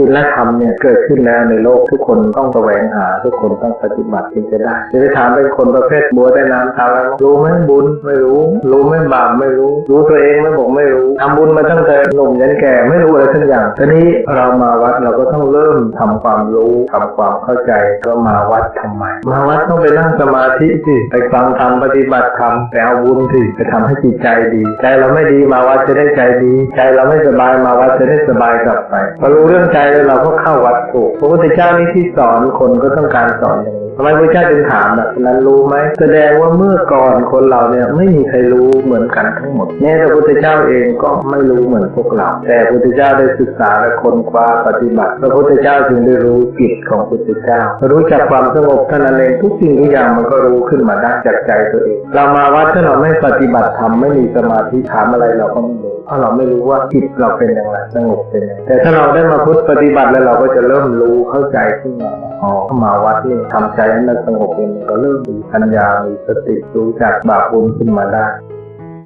ศีลธรรมเนี่ยเกิดขึ้นแล้วในโลกทุกคนต้องแสวงหา ทุกคนต้องปฏิบัติถึงจะได้จะไปถามเป็นคนประเภทบัวได้น้ำตาแล้วรู้ไหมบุญไม่รู้ รู้ไหมบาปไม่รู้ รู้ตัวเองไหมบอกไม่รู้ทำบุญมาตั้งแต่หนุ่มยันแก่ไม่รู้อะไรทั้งอย่างทีนี้เรามาวัดเราก็ต้องเริ่มทำความรู้ทำความเข้าใจก็มาวัดทำไม มาวัดต้องไปนั่งสมาธิสิไปฟังธรรมปฏิบัติธรรมไปเอาบุญสิไปทำให้จิตใจดี ใจเราไม่ดีมาวัดจะได้ใจดี ใจเราไม่สบายมาวัดจะได้สบายกลับไปพอรู้เรื่องใจแล้วเราก็เข้าวัดถูกพระพุทธเจ้านี่ที่สอนคนก็ต้องการสอนอย่าง ทำไมพระเจ้าจึงถามแบบนั้นรู้ไหมแสดงว่าเมื่อก่อนคนเราเนี่ยไม่มีใครรู้เหมือนกันทั้งหมดแม้แต่พระพุทธเจ้าเองก็ไม่รู้เหมือนพวกเรา แต่พระพุทธเจ้าได้ศึกษาและค้นคว้าปฏิบัติ พระพุทธเจ้าจึงได้รู้จิตของพระพุทธเจ้า รู้จักความสงบเท่านั้นเองทุกสิ่งทุกอย่างมันก็รู้ขึ้นมาได้จากใจตัวเอง เรามาวัดถ้าเราไม่ปฏิบัติธรรมไม่มีสมาธิถามอะไรเราก็ไม่รู้ เพราะเราไม่รู้ว่าจิตเราเป็นอย่างไรสงบเป็นอย่างไรแต่ถ้าเราได้มาพุทธปฏิบัติแล้วเราก็จะเริ่มรู้เข้าใจขึ้นมาอ๋อมาวัดนี่ทำใจให้มันสงบเองก็เริ่มมีปัญญามีสติรู้จักบาปบุญขึ้นมาได้